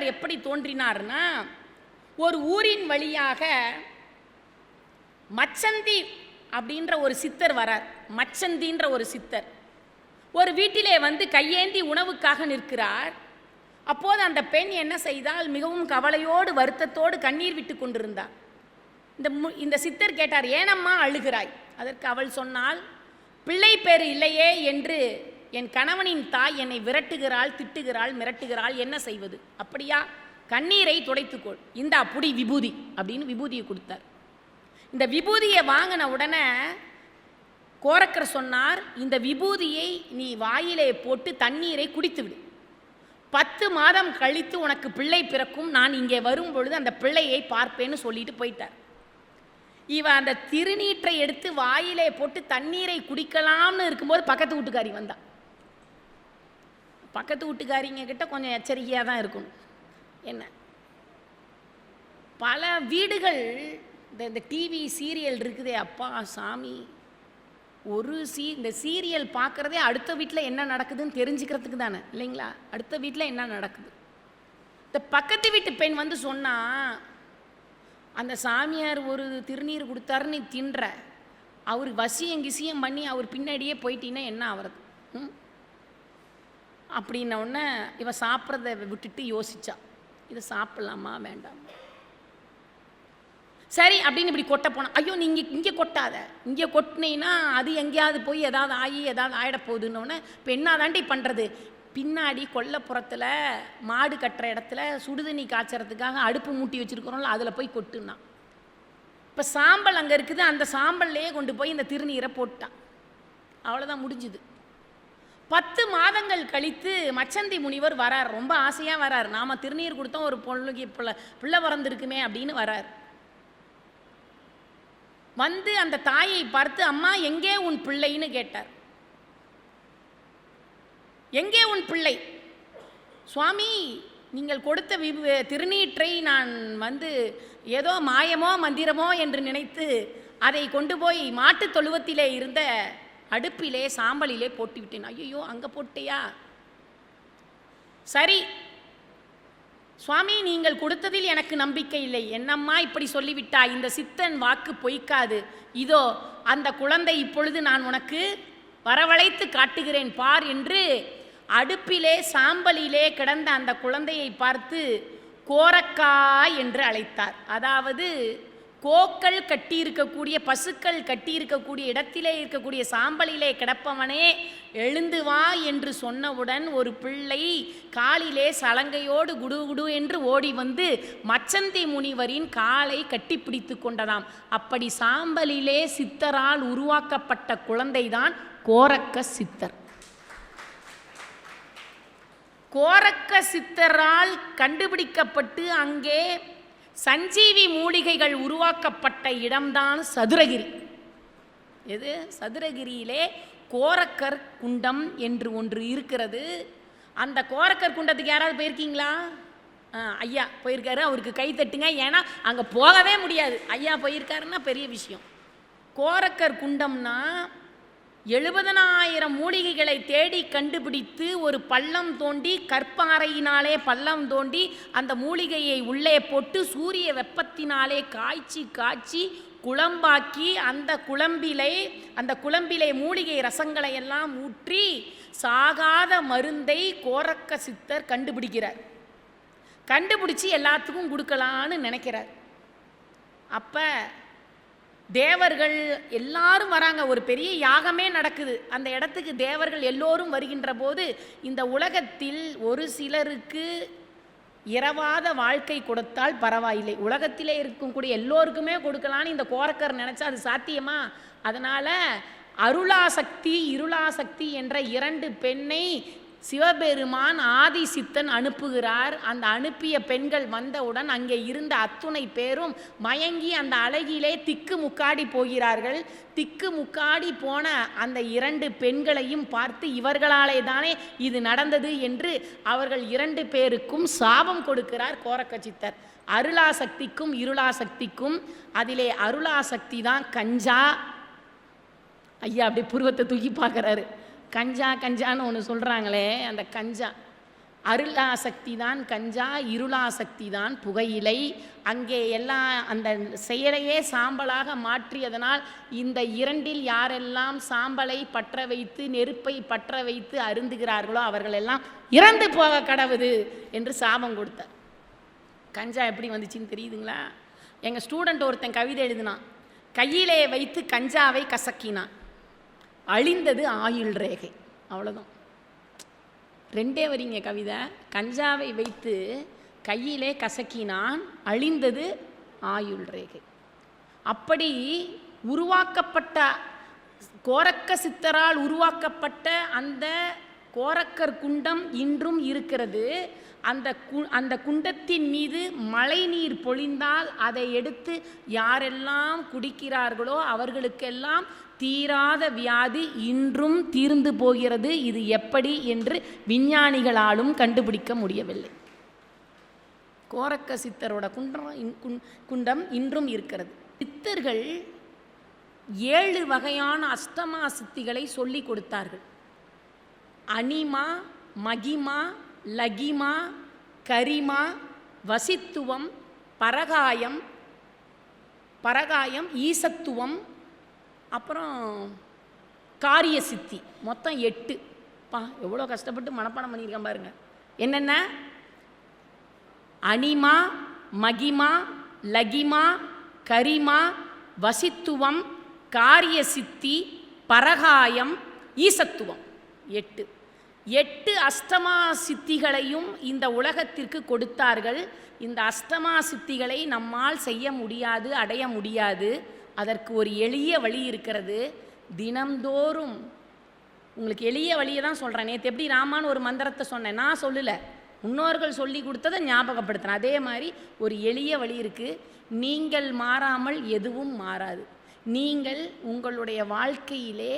சித்தர் எப்படி தோன்றினார்னா ஒரு ஊரின் வழியாக மச்சந்தி அப்படின்ற ஒரு சித்தர் வரார். மச்சந்தின்ற ஒரு சித்தர். ஒரு வீட்டிலே வந்து கையேந்தி உணவுக்காக நிற்கிறார். அப்போது அந்த பெண் என்ன செய்தால் மிகவும் கவலையோடு வருத்தத்தோடு கண்ணீர் விட்டு கொண்டிருந்தார். இந்த மு- இந்த சித்தர் கேட்டார் ஏனம்மா அழுகிறாய்? அதற்கு அவள் சொன்னால் பிள்ளை பேர் இல்லையே என்று என் கணவனின் தாய் என்னை விரட்டுகிறாள் திட்டுகிறாள் மிரட்டுகிறாள் என்ன செய்வது? அப்படியா? கண்ணீரை துடைத்துக்கொள். இந்தா புடி விபூதி அப்படின்னு விபூதியை கொடுத்தார். இந்த விபூதியை வாங்கின உடனே கோரக்கர் சொன்னார் இந்த விபூதியை நீ வாயிலே போட்டு தண்ணீரை குடித்துவிடு. பத்து மாதம் கழித்து உனக்கு பிள்ளை பிறக்கும். நான் இங்கே வரும் பொழுது அந்த பிள்ளையை பார்ப்பேன்னு சொல்லிட்டு போயிட்டார். இவ அந்த திருநீற்றை எடுத்து வாயிலே போட்டு தண்ணீரை குடிக்கலாம்னு இருக்கும்போது பக்கத்து வீட்டுக்காரி வந்தா. பக்கத்து வீட்டுக்காரிங்க கிட்ட கொஞ்சம் எச்சரிக்கையாக தான் இருக்கணும். என்ன? பல வீடுகள் இந்த இந்த டிவி சீரியல் இருக்குதே அப்பா சாமி. ஒரு சீ இந்த சீரியல் பார்க்குறதே அடுத்த வீட்டில் என்ன நடக்குதுன்னு தெரிஞ்சுக்கிறதுக்கு தானே இல்லைங்களா? அடுத்த வீட்டில் என்ன நடக்குது? இந்த பக்கத்து வீட்டு பெண் வந்து சொன்னால் அந்த சாமியார் ஒரு திருநீர் கொடுத்தாருன்னு நீ தின்ற. அவர் வசியம் கிசியம் பண்ணி அவர் பின்னாடியே போயிட்டீங்கன்னா என்ன ஆகிறது ம்? அப்படின்ன உடனே இவன் சாப்பிட்றத விட்டுட்டு யோசிச்சா இதை சாப்பிட்லாமா வேண்டாமா. சரி அப்படின்னு இப்படி கொட்ட போனான் ஐயோ நீங்க இங்கே கொட்டாத. இங்கே கொட்டினீன்னா அது எங்கேயாவது போய் ஏதாவது ஆகி ஏதாவது ஆயிட போகுதுன்னொடனே இப்போ என்ன தாண்டி பண்ணுறது பின்னாடி கொல்லைப்புறத்தில் மாடு கட்டுற இடத்துல சுடுதண்ணி காய்ச்சறதுக்காக அடுப்பு மூட்டி வச்சுருக்கிறோம்ல அதில் போய் கொட்டுனான். இப்போ சாம்பல் அங்கே இருக்குது அந்த சாம்பல்லையே கொண்டு போய் இந்த திருநீரை போட்டான். அவ்வளோதான் முடிஞ்சுது. பத்து மாதங்கள் கழித்து மச்சந்தி முனிவர் வரார். ரொம்ப ஆசையாக வரார். நாம் திருநீர் கொடுத்தோம் ஒரு பொண்ணுக்கு பிள்ளை பிள்ளை பிறந்திருக்குமே அப்படின்னு வரார். வந்து அந்த தாயை பார்த்து அம்மா எங்கே உன் பிள்ளைன்னு கேட்டார். எங்கே உன் பிள்ளை? சுவாமி நீங்கள் கொடுத்த வி திருநீற்றை நான் வந்து ஏதோ மாயமோ மந்திரமோ என்று நினைத்து அதை கொண்டு போய் மாட்டுத் தொழுவத்திலே இருந்த அடுப்பிலே சாம்பலிலே போட்டு விட்டேன் ஐயோ அங்கே போட்டியா சரி. சுவாமி நீங்கள் கொடுத்ததில் எனக்கு நம்பிக்கை இல்லை. என்னம்மா இப்படி சொல்லிவிட்டா? இந்த சித்தன் வாக்கு பொய்க்காது. இதோ அந்த குழந்தை இப்பொழுது நான் உனக்கு வரவழைத்து காட்டுகிறேன். பார் என்று அடுப்பிலே சாம்பலிலே கிடந்த அந்த குழந்தையை பார்த்து கோரக்காய் என்று அழைத்தார். அதாவது கோக்கள் கட்டியிருக்கக்கூடிய பசுக்கள் கட்டியிருக்கக்கூடிய இடத்திலே இருக்கக்கூடிய சாம்பலிலே கிடப்பவனே எழுந்து வா என்று சொன்னவுடன் ஒரு பிள்ளை காலிலே சலங்கையோடு குடு குடு என்று ஓடி வந்து மச்சந்தி முனிவரின் காலை கட்டிப்பிடித்து கொண்டதாம். அப்படி சாம்பலிலே சித்தரால் உருவாக்கப்பட்ட குழந்தைதான் கோரக்க சித்தர். கோரக்க சித்தரால் கண்டுபிடிக்கப்பட்டு அங்கே சஞ்சீவி மூலிகைகள் உருவாக்கப்பட்ட இடம்தான் சதுரகிரி. எது? சதுரகிரியிலே கோரக்கர் குண்டம் என்று ஒன்று இருக்கிறது. அந்த கோரக்கர் குண்டத்துக்கு யாராவது போயிருக்கீங்களா? ஆ, ஐயா போயிருக்காரு. அவருக்கு கை தட்டுங்க. ஏன்னா அங்கே போகவே முடியாது. ஐயா போயிருக்காருன்னா பெரிய விஷயம். கோரக்கர் குண்டம்னா எழுபதனாயிரம் மூலிகைகளை தேடி கண்டுபிடித்து ஒரு பள்ளம் தோண்டி கற்பாறையினாலே பள்ளம் தோண்டி அந்த மூலிகையை உள்ளே போட்டு சூரிய வெப்பத்தினாலே காய்ச்சி காய்ச்சி குழம்பாக்கி அந்த குழம்பிலே அந்த குழம்பிலே மூலிகை ரசங்களை எல்லாம் ஊற்றி சாகாத மருந்தை கோரக்க சித்தர் கண்டுபிடிக்கிறார். கண்டுபிடிச்சி எல்லாத்துக்கும் கொடுக்கலான்னு நினைக்கிறார். அப்போ தேவர்கள் எல்லாரும் வராங்க. ஒரு பெரிய யாகமே நடக்குது. அந்த இடத்துக்கு தேவர்கள் எல்லோரும் வருகின்ற போது இந்த உலகத்தில் ஒரு சிலருக்கு இரவாத வாழ்க்கை கொடுத்தால் பரவாயில்லை. உலகத்திலே இருக்கக்கூடிய எல்லோருக்குமே கொடுக்கலான்னு இந்த கோரக்கர் நினச்சா அது சாத்தியமா? அதனால் அருளாசக்தி இருளாசக்தி என்ற இரண்டு பெண்ணை சிவபெருமான் ஆதிசித்தன் அனுப்புகிறார். அந்த அனுப்பிய பெண்கள் வந்தவுடன் அங்கே இருந்த அத்துணை பேரும் மயங்கி அந்த அழகிலே திக்கு முக்காடி போகிறார்கள். திக்கு முக்காடி போன அந்த இரண்டு பெண்களையும் பார்த்து இவர்களாலே தானே இது நடந்தது என்று அவர்கள் இரண்டு பேருக்கும் சாபம் கொடுக்கிறார் கோரக்கச்சித்தர். அருளாசக்திக்கும் இருளாசக்திக்கும் அதிலே அருளாசக்தி தான் கஞ்சா. ஐயா அப்படி புருவத்தை தூக்கி பார்க்குறாரு. கஞ்சா கஞ்சான்னு ஒன்று சொல்கிறாங்களே அந்த கஞ்சா. அருளாசக்தி தான் கஞ்சா இருளாசக்தி தான் புகையிலை. அங்கே எல்லாம் அந்த செயலையே சாம்பலாக மாற்றியதனால் இந்த இரண்டில் யாரெல்லாம் சாம்பலை பற்ற வைத்து நெருப்பை பற்ற வைத்து அருந்துகிறார்களோ அவர்களெல்லாம் இறந்து போக கடவுது என்று சாபம் கொடுத்தார். கஞ்சா எப்படி வந்துச்சுன்னு தெரியுதுங்களா? எங்கள் ஸ்டூடெண்ட் ஒருத்தன் கவிதை எழுதினான். கையிலே வைத்து கஞ்சாவை கசக்கினான். அழிந்தது ஆயுள் ரேகை. அவ்வளோதான் ரெண்டே வரிங்க கவிதை. கஞ்சாவை வைத்து கையிலே கசக்கினான் அழிந்தது ஆயுள் ரேகை. அப்படி உருவாக்கப்பட்ட கோரக்க சித்தரால் உருவாக்கப்பட்ட அந்த கோரக்கர் குண்டம் இன்றும் இருக்கிறது. அந்த கு அந்த குண்டத்தின் மீது மழை நீர் பொழிந்தால் அதை எடுத்து யாரெல்லாம் குடிக்கிறார்களோ அவர்களுக்கெல்லாம் தீராத வியாதி இன்றும் தீர்ந்து போகிறது. இது எப்படி என்று விஞ்ஞானிகளாலும் கண்டுபிடிக்க முடியவில்லை. கோரக்க சித்தரோட குன்றம் குண்டம் இன்றும் இருக்கிறது. சித்தர்கள் ஏழு வகையான அஷ்டமா சித்திகளை சொல்லி கொடுத்தார்கள். அனிமா மகிமா லகிமா கரிமா வசித்துவம் பரகாயம் பரகாயம் ஈசத்துவம் அப்புறம் காரிய சித்தி மொத்தம் எட்டு. பா எவ்வளோ கஷ்டப்பட்டு மனப்பாடம் பண்ணியிருக்கேன் பாருங்க. என்னென்ன? அனிமா மகிமா லகிமா கரிமா வசித்துவம் காரிய சித்தி பரகாயம் ஈசத்துவம். எட்டு. எட்டு அஷ்டமா சித்திகளையும் இந்த உலகத்திற்கு கொடுத்தார்கள். இந்த அஷ்டமா சித்திகளை நம்மால் செய்ய முடியாது அடைய முடியாது. அதற்கு ஒரு எளிய வழி இருக்கிறது தினம்தோறும். உங்களுக்கு எளிய வழியை தான் சொல்கிறேன் நேற்று எப்படி ராமான்னு ஒரு மந்திரத்தை சொன்னேன். நான் சொல்லலை. முன்னோர்கள் சொல்லி கொடுத்ததை ஞாபகப்படுத்தினேன் அதே மாதிரி ஒரு எளிய வழி இருக்குது நீங்கள் மாறாமல் எதுவும் மாறாது. நீங்கள் உங்களுடைய வாழ்க்கையிலே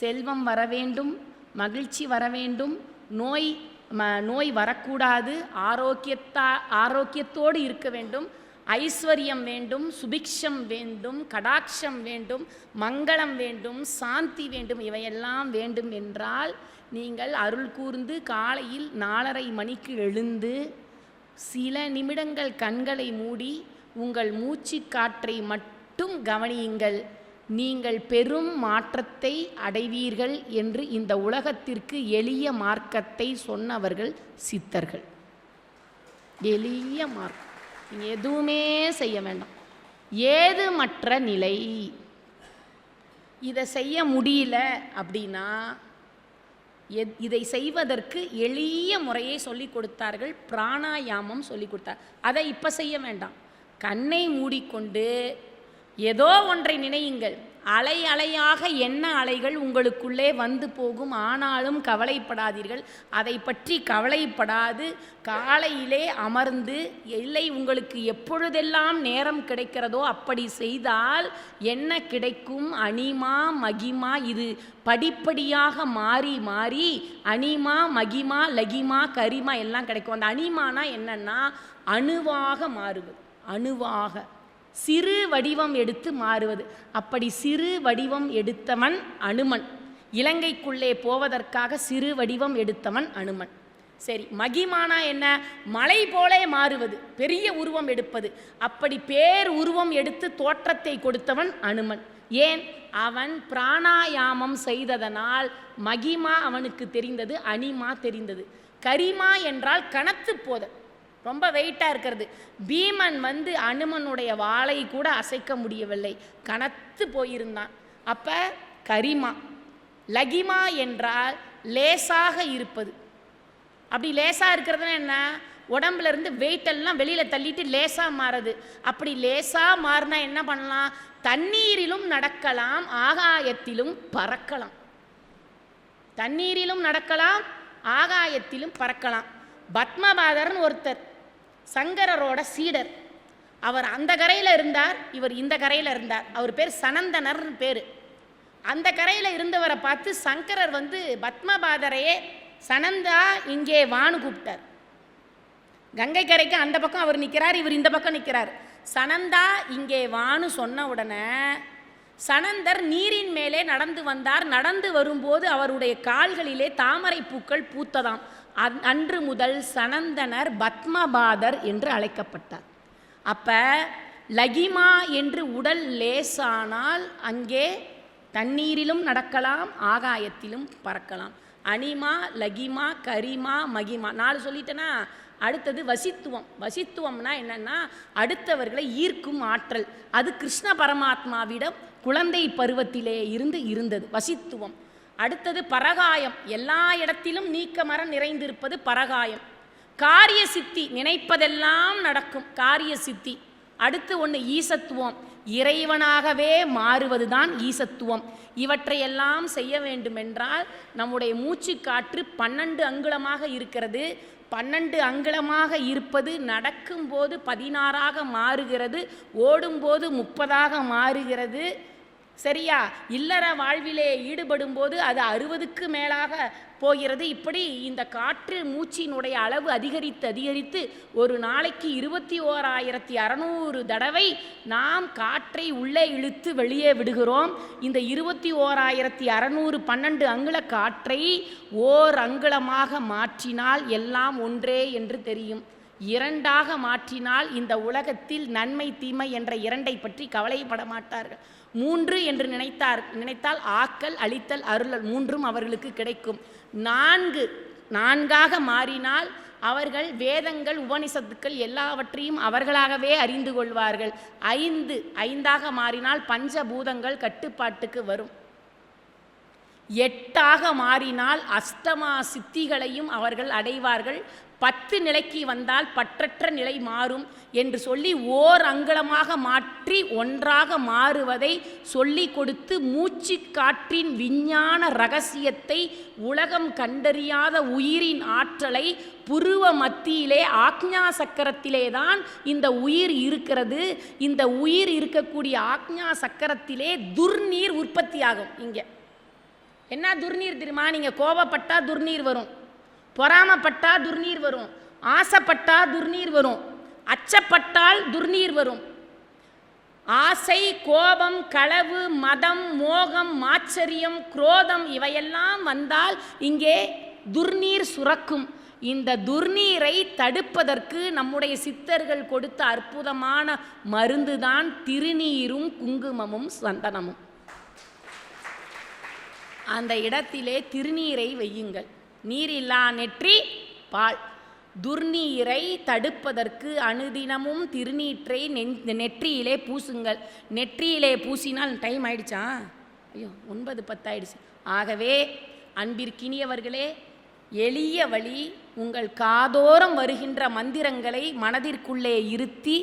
செல்வம் வர வேண்டும் மகிழ்ச்சி வர வேண்டும் நோய் ம நோய் வரக்கூடாது ஆரோக்கியத்தா ஆரோக்கியத்தோடு இருக்க வேண்டும். ஐஸ்வர்யம் வேண்டும் சுபிக்ஷம் வேண்டும் கடாட்சம் வேண்டும் மங்களம் வேண்டும் சாந்தி வேண்டும் இவையெல்லாம் வேண்டும் என்றால் நீங்கள் அருள் கூர்ந்து காலையில் நாலரை மணிக்கு எழுந்து சில நிமிடங்கள் கண்களை மூடி உங்கள் மூச்சு காற்றை மட்டும் கவனியுங்கள். நீங்கள் பெரும் மாற்றத்தை அடைவீர்கள் என்று இந்த உலகத்திற்கு எளிய மார்க்கத்தை சொன்னவர்கள் சித்தர்கள். எளிய மார்க்கம் நீங்கள் எதுவுமே செய்ய வேண்டாம். ஏது மற்ற நிலை? இதை செய்ய முடியல அப்படின்னா எத்- இதை செய்வதற்கு எளிய முறையை சொல்லி கொடுத்தார்கள். பிராணாயாமம் சொல்லி கொடுத்தார். அதை இப்போ செய்ய வேண்டாம். கண்ணை மூடிக்கொண்டு ஏதோ ஒன்றை நினையுங்கள். அலை அலையாக என்ன அலைகள் உங்களுக்குள்ளே வந்து போகும்? ஆனாலும் கவலைப்படாதீர்கள். அதை பற்றி கவலைப்படாது. காலையிலே அமர்ந்து இல்லை உங்களுக்கு எப்பொழுதெல்லாம் நேரம் கிடைக்கிறதோ அப்படி செய்தால் என்ன கிடைக்கும்? அனிமா மகிமா இது படிப்படியாக மாறி மாறி அனிமா மகிமா லகிமா கரிமா எல்லாம் கிடைக்கும். அந்த அனிமானா என்னன்னா அணுவாக மாறுவது. அணுவாக. சிறு வடிவம் எடுத்து மாறுவது. அப்படி சிறு வடிவம் எடுத்தவன் அனுமன். இலங்கைக்குள்ளே போவதற்காக சிறு வடிவம் எடுத்தவன் அனுமன். சரி மகிமானா என்ன? மலை போலே மாறுவது பெரிய உருவம் எடுப்பது. அப்படி பேர் உருவம் எடுத்து தோற்றத்தை கொடுத்தவன் அனுமன். ஏன்? அவன் பிராணாயாமம் செய்ததனால் மகிமா அவனுக்கு தெரிந்தது அனிமா தெரிந்தது. கரிமா என்றால் கனத்து போதல். ரொம்ப வெயிட்டாக இருக்கிறது. பீமன் வந்து அனுமனுடைய வாளை கூட அசைக்க முடியவில்லை. கனத்து போயிருந்தான். அப்போ கரிமா லகிமா என்றால் லேசாக இருப்பது. அப்படி லேசாக இருக்கிறதுனா என்ன? உடம்புல இருந்து வெளியில் தள்ளிட்டு லேசாக மாறுது அப்படி லேசாக மாறினா என்ன பண்ணலாம்? தண்ணீரிலும் நடக்கலாம் ஆகாயத்திலும் பறக்கலாம். தண்ணீரிலும் நடக்கலாம் ஆகாயத்திலும் பறக்கலாம். பத்மபாதர்னு ஒருத்தர் சங்கரரோட சீடர். அவர் அந்த கரையில் இருந்தார் இவர் இந்த கரையில் இருந்தார். அவர் பேர் சனந்தனர்னு பேர். அந்த கரையில் இருந்தவரை பார்த்து சங்கரர் வந்து பத்மபாதரையே சனந்தா இங்கே வானு கூப்பிட்டார். கங்கை கரைக்கு அந்த பக்கம் அவர் நிற்கிறார் இவர் இந்த பக்கம் நிற்கிறார் சனந்தா இங்கே வானு சொன்ன உடனே சனந்தர் நீரின் மேலே நடந்து வந்தார். நடந்து வரும்போது அவருடைய கால்களிலே தாமரை பூக்கள் பூத்ததாம். அன்று முதல் சனந்தனர் பத்மபாதர் என்று அழைக்கப்பட்டார். அப்போ லகிமா என்று உடல் லேசானால் அங்கே தண்ணீரிலும் நடக்கலாம் ஆகாயத்திலும் பறக்கலாம். அனிமா லகிமா கரிமா மகிமா. நாலு சொல்லிட்டேனா? அடுத்தது வசித்துவம். வசித்துவம்னா என்னன்னா அடுத்தவர்களை ஈர்க்கும் ஆற்றல். அது கிருஷ்ண பரமாத்மாவிடம் குழந்தை பருவத்திலே இருந்து இருந்தது. வசித்துவம். அடுத்தது பரகாயம். எல்லா இடத்திலும் நீக்கமர நிறைந்திருப்பது பரகாயம். காரிய சித்தி நினைப்பதெல்லாம் நடக்கும். காரிய சித்தி அடுத்து ஒன்று ஈசத்துவம். இறைவனாகவே மாறுவதுதான் ஈசத்துவம். இவற்றையெல்லாம் செய்ய வேண்டுமென்றால் நம்முடைய மூச்சு காற்று பன்னெண்டு அங்குலமாக இருக்கிறது. பன்னெண்டு அங்குலமாக இருப்பது நடக்கும்போது பதினாறாக மாறுகிறது. ஓடும்போது முப்பதாக மாறுகிறது. சரியா? இல்லற வாழ்விலே ஈடுபடும் போது அது அறுபதுக்கு மேலாக போகிறது. இப்படி இந்த காற்று மூச்சினுடைய அளவு அதிகரித்து அதிகரித்து ஒரு நாளைக்கு இருபத்தி ஓராயிரத்தி அறநூறு தடவை நாம் காற்றை உள்ளே இழுத்து வெளியே விடுகிறோம். இந்த இருபத்தி ஓராயிரத்தி அறநூறு பன்னெண்டு அங்குல காற்றை ஓர் அங்குலமாக மாற்றினால் எல்லாம் ஒன்றே என்று தெரியும். இரண்டாக மாற்றினால் இந்த உலகத்தில் நன்மை தீமை என்ற இரண்டை பற்றி கவலைப்பட மாட்டார்கள். மூன்று என்று நினைத்தார். நினைத்தால் ஆக்கல் அழித்தல் அருளல் மூன்றும் அவர்களுக்கு கிடைக்கும். நான்கு நான்காக மாறினால் அவர்கள் வேதங்கள் உபனிஷத்துக்கள் எல்லாவற்றையும் அவர்களாகவே அறிந்து கொள்வார்கள். ஐந்து ஐந்தாக மாறினால் பஞ்சபூதங்கள் கட்டுப்பாட்டுக்கு வரும். எட்டாக மாறினால் அஷ்டமா சித்திகளையும் அவர்கள் அடைவார்கள். பத்து நிலைக்கு வந்தால் பற்றற்ற நிலை மாறும் என்று சொல்லி ஓர் அங்கலமாக மாற்றி ஒன்றாக மாறுவதை சொல்லி கொடுத்து மூச்சு காற்றின் விஞ்ஞான ரகசியத்தை உலகம் கண்டறியாத உயிரின் ஆற்றலை புருவ மத்தியிலே ஆக்ஞா சக்கரத்திலே தான் இந்த உயிர் இருக்கிறது. இந்த உயிர் இருக்கக்கூடிய ஆக்ஞா சக்கரத்திலே துர்நீர் உற்பத்தியாகும் இங்கே. என்ன துர்நீர் தெரியுமா? நீங்கள் கோபப்பட்டால் துர்நீர் வரும். பொறாமப்பட்டா துர்நீர் வரும். ஆசைப்பட்டா துர்நீர் வரும். அச்சப்பட்டால் துர்நீர் வரும். ஆசை கோபம் களவு மதம் மோகம் மாச்சரியம் குரோதம் இவையெல்லாம் வந்தால் இங்கே துர்நீர் சுரக்கும். இந்த துர்நீரை தடுப்பதற்கு நம்முடைய சித்தர்கள் கொடுத்த அற்புதமான மருந்துதான் திருநீரும் குங்குமமும் சந்தனமும். அந்த இடத்திலே திருநீரை வையுங்கள். நீரில்லா நெற்றி பால். துர்நீரை தடுப்பதற்கு அனுதினமும் திருநீற்றை நெற்றியிலே பூசுங்கள். நெற்றியிலே பூசினால் டைம் ஆயிடுச்சா? ஐயோ ஒன்பது பத்தாயிடுச்சு. ஆகவே அன்பிற்கினியவர்களே எளிய வழி உங்கள் காதோரம் வருகின்ற மந்திரங்களை மனதிற்குள்ளே இருத்தி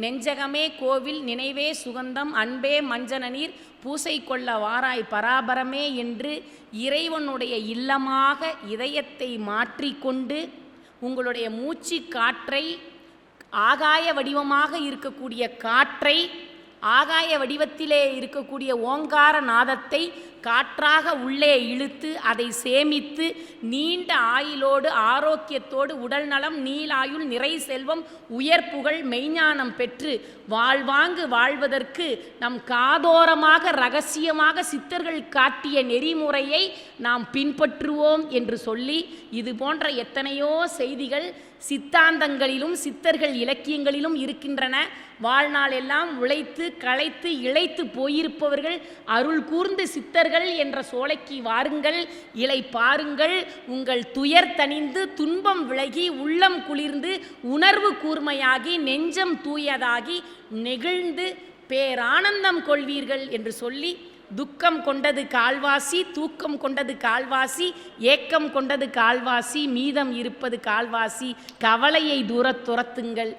நெஞ்சகமே கோவில் நினைவே சுகந்தம் அன்பே மஞ்சன நீர் பூசை கொள்ள வாராய் பராபரமே என்று இறைவனுடைய இல்லமாக இதயத்தை மாற்றிக்கொண்டு உங்களுடைய மூச்சு காற்றை ஆகாய வடிவமாக இருக்கக்கூடிய காற்றை ஆகாய வடிவத்திலே இருக்கக்கூடிய ஓங்கார நாதத்தை காற்றாக உள்ளே இழுத்து அதை சேமித்து நீண்ட ஆயுளோடு ஆரோக்கியத்தோடு உடல் நலம் நீலாயுள் நிறை செல்வம் உயர் புகழ் மெய்ஞானம் பெற்று வாழ்வாங்கு வாழ்வதற்கு நம் காதோரமாக ரகசியமாக சித்தர்கள் காட்டிய நெறிமுறையை நாம் பின்பற்றுவோம் என்று சொல்லி இது போன்ற எத்தனையோ செய்திகள் சித்தாந்தங்களிலும் சித்தர்கள் இலக்கியங்களிலும் இருக்கின்றன. வாழ்நாள் எல்லாம் உழைத்து களைத்து இழைத்து போயிருப்பவர்கள் அருள் கூர்ந்து சித்தர்கள் என்ற சோலைக்கு வாருங்கள். இலை பாருங்கள். உங்கள் துயர் தணிந்து துன்பம் விலகி உள்ளம் குளிர்ந்து உணர்வு கூர்மையாகி நெஞ்சம் தூயதாகி நெகிழ்ந்து பேரானந்தம் கொள்வீர்கள் என்று சொல்லி துக்கம் கொண்டது கால்வாசி தூக்கம் கொண்டது கால்வாசி ஏக்கம் கொண்டது கால்வாசி மீதம் இருப்பது கால்வாசி கவலையை தூரத் துரத்துங்கள்.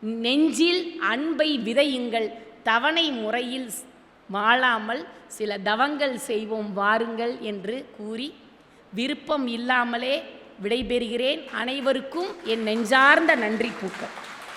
நெஞ்சில் அன்பை விதையுங்கள். தவணை முறையில் வாழாமல் சில தவங்கள் செய்வோம் வாருங்கள் என்று கூறி விருப்பம் இல்லாமலே விடைபெறுகிறேன். அனைவருக்கும் என் நெஞ்சார்ந்த நன்றி பூக்கள்.